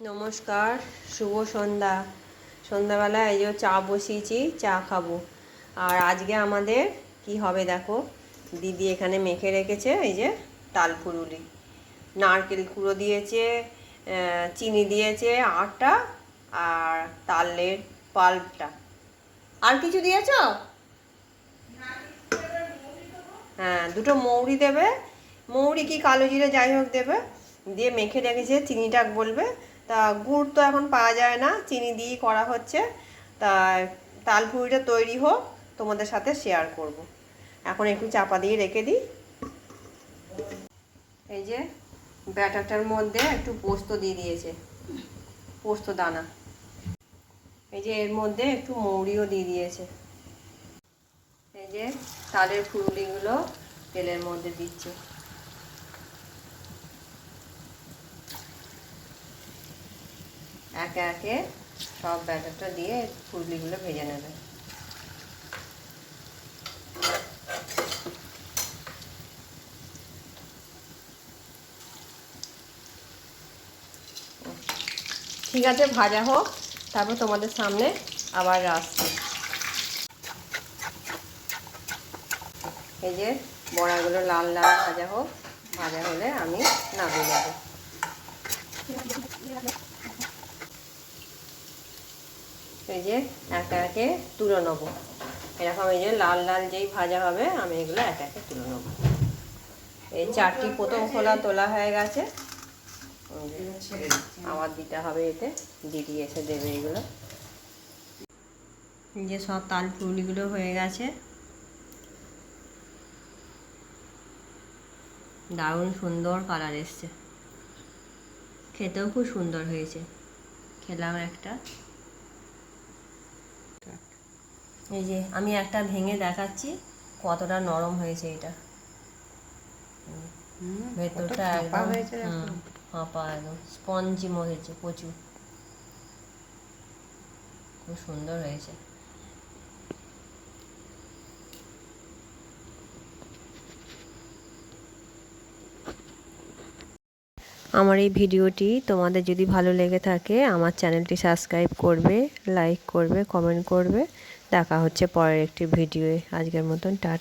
নমস্কার, শুভ সন্ধ্যা। সন্ধ্যাবেলা এই যে চা বসিয়েছি, চা খাব। আর আজকে আমাদের কি হবে দেখো? দিদি এখানে মেখে রেখেছে এই যে তাল ফুরুলি নারকেল কুড়ো দিয়েছে চিনি দিয়েছে, আটা আর তালের পাল্পটা। আর কিছু দিয়েছ? হ্যাঁ দুটো মৌরি দেবে। মৌরি কি কালো জিরে যাই হোক দেবে। দিয়ে মেখে রেখেছে চিনিটা বলবে। তা গুড় তো এখন পাওয়া যায় না, চিনি দিয়েই করা হচ্ছে। তা তালপুরিটা তৈরি হোক, তোমাদের সাথে শেয়ার করব। এখন একটু চাপা দিয়ে রেখে দিই। এই যে ব্যাটারটার মধ্যে একটু পোস্ত দিয়ে দিয়েছে, পোস্ত দানা। এই যে এর মধ্যে একটু মৌরিও দিয়ে দিয়েছে। যে তালের ফুলুরিগুলো তেলের মধ্যে দিচ্ছে। একে একে সব ব্যাটারটা দিয়ে ফুললিগুলো ভেজে নেবে। ঠিক আছে, ভাজা হোক, তারপর তোমাদের সামনে আবার আসছি। এই যে বড়াগুলো লাল লাল ভাজা হোক, ভাজা হলে আমি নামিয়ে নেব। এই যে একে একে তুলে নেব। এরকম এই যে লাল লাল যেই ভাজা হবে, আমি এগুলো একে একে তুলে নেব। এই চারটি প্রথম খোলা তোলা হয়ে গেছে। আবার দিতে হবে এতে, দিদি এসে দেবে এগুলো। যে সব তাল ফুলগুলো হয়ে গেছে। দারুণ সুন্দর কালার এসছে। খেতেও খুব সুন্দর হয়েছে। খেলাম একটা। এই যে আমি একটা ভেঙে দেখাচ্ছি কতটা নরম হয়েছে এটা। ভেতরটা একদম ফাঁপা একদম। স্পঞ্জি হয়েছে প্রচুর। খুব সুন্দর হয়েছে। আমার এই ভিডিওটি তোমাদের যদি ভালো লেগে থাকে, আমার চ্যানেলটি সাবস্ক্রাইব করবে, লাইক করবে, কমেন্ট করবে। দেখা হচ্ছে পরের একটি ভিডিওয়ে। আজকের মতন টাটা